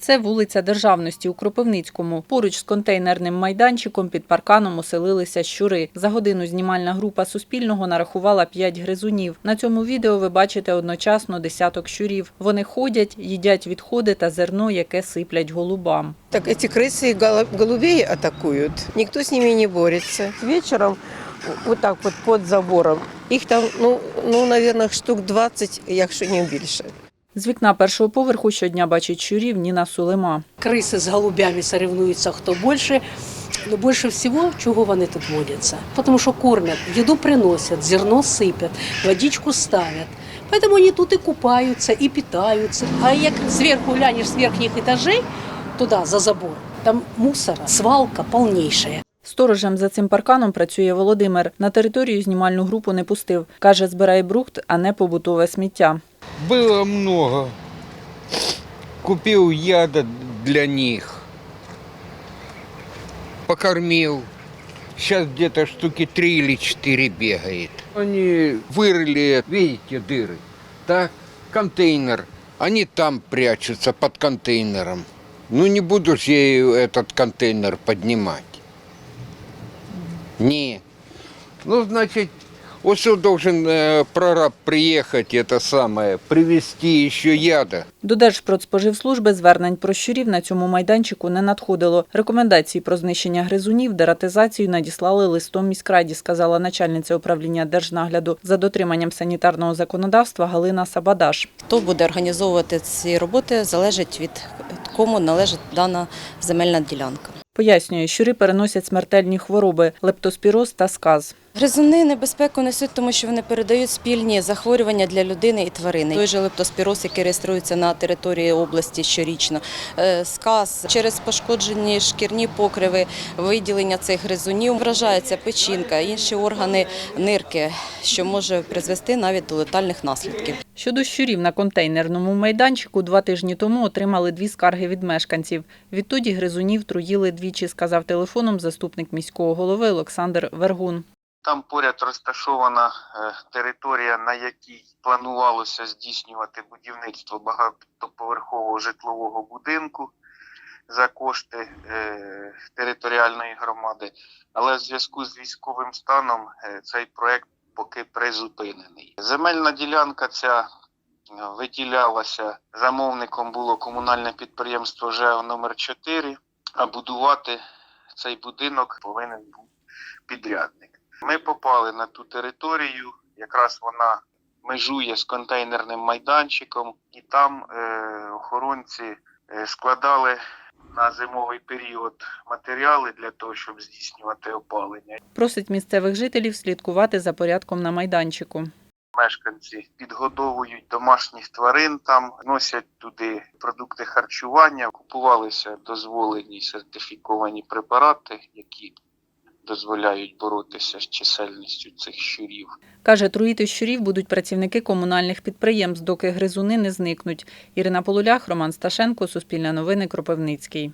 Це вулиця Державності у Кропивницькому. Поруч з контейнерним майданчиком під парканом оселилися щури. За годину знімальна група Суспільного нарахувала п'ять гризунів. На цьому відео ви бачите одночасно десяток щурів. Вони ходять, їдять відходи та зерно, яке сиплять голубам. Так эти крысы голо- голубей атакуют. Никто с ними не борется. Вечером вот так вот под забором. Их там, ну, ну наверное, штук 20, якщо не більше. З вікна першого поверху щодня бачить щурів Ніна Сулема. Криси з голубями соревнуються, хто більше. Ну, більше всього, чого вони тут водяться? Тому що кормять, їду приносять, зерно сипять, водичку ставлять. Поэтому они тут и купаются, и питаются. А як зверху глянешь с верхних этажей, туда, за забор, там мусора, свалка полнейшая. Сторожем за цим парканом працює Володимир. На територію знімальну групу не пустив. Каже, збирає брухт, а не побутове сміття. Было много. Купил яда для них. Покормил. Сейчас где-то штуки три или четыре бегает. Они вырыли, видите, дыры. Так, контейнер. Они там прячутся под контейнером. Ну не буду же я этот контейнер поднимать. Не. Ну, значит, вот что должен э, прораб приехать, это самое, привезти еще яда. До Держпродспоживслужби звернень про щурів на цьому майданчику не надходило. Рекомендації про знищення гризунів, дератизацію надіслали листом міськраді, сказала начальниця управління Держнагляду за дотриманням санітарного законодавства Галина Сабадаш. Хто буде організовувати ці роботи, залежить від кому належить дана земельна ділянка. Пояснює, щури переносять смертельні хвороби – лептоспіроз та сказ. Гризуни небезпеку несуть, тому що вони передають спільні захворювання для людини і тварини. Той же лептоспіроз, який реєструється на території області щорічно, е, сказ через пошкоджені шкірні покриви, виділення цих гризунів вражається печінка, інші органи нирки, що може призвести навіть до летальних наслідків. Щодо щурів на контейнерному майданчику два тижні тому отримали дві скарги від мешканців. Відтоді гризунів труїли двічі, сказав телефоном заступник міського голови Олександр Вергун. Там поряд розташована е, територія, на якій планувалося здійснювати будівництво багатоповерхового житлового будинку за кошти е, територіальної громади. Але в зв'язку з військовим станом е, цей проект поки призупинений. Земельна ділянка ця виділялася замовником було комунальне підприємство ЖЕО номер 4 а будувати цей будинок повинен був підрядник. Ми попали на ту територію, якраз вона межує з контейнерним майданчиком, і там е, охоронці е, складали на зимовий період матеріали для того, щоб здійснювати опалення. Просить місцевих жителів слідкувати за порядком на майданчику. Мешканці підгодовують домашніх тварин, там носять туди продукти харчування, купувалися дозволені сертифіковані препарати, які дозволяють боротися з чисельністю цих щурів. Каже, труїти щурів будуть працівники комунальних підприємств, доки гризуни не зникнуть. Ірина Полулях, Роман Сташенко, Суспільне новини, Кропивницький.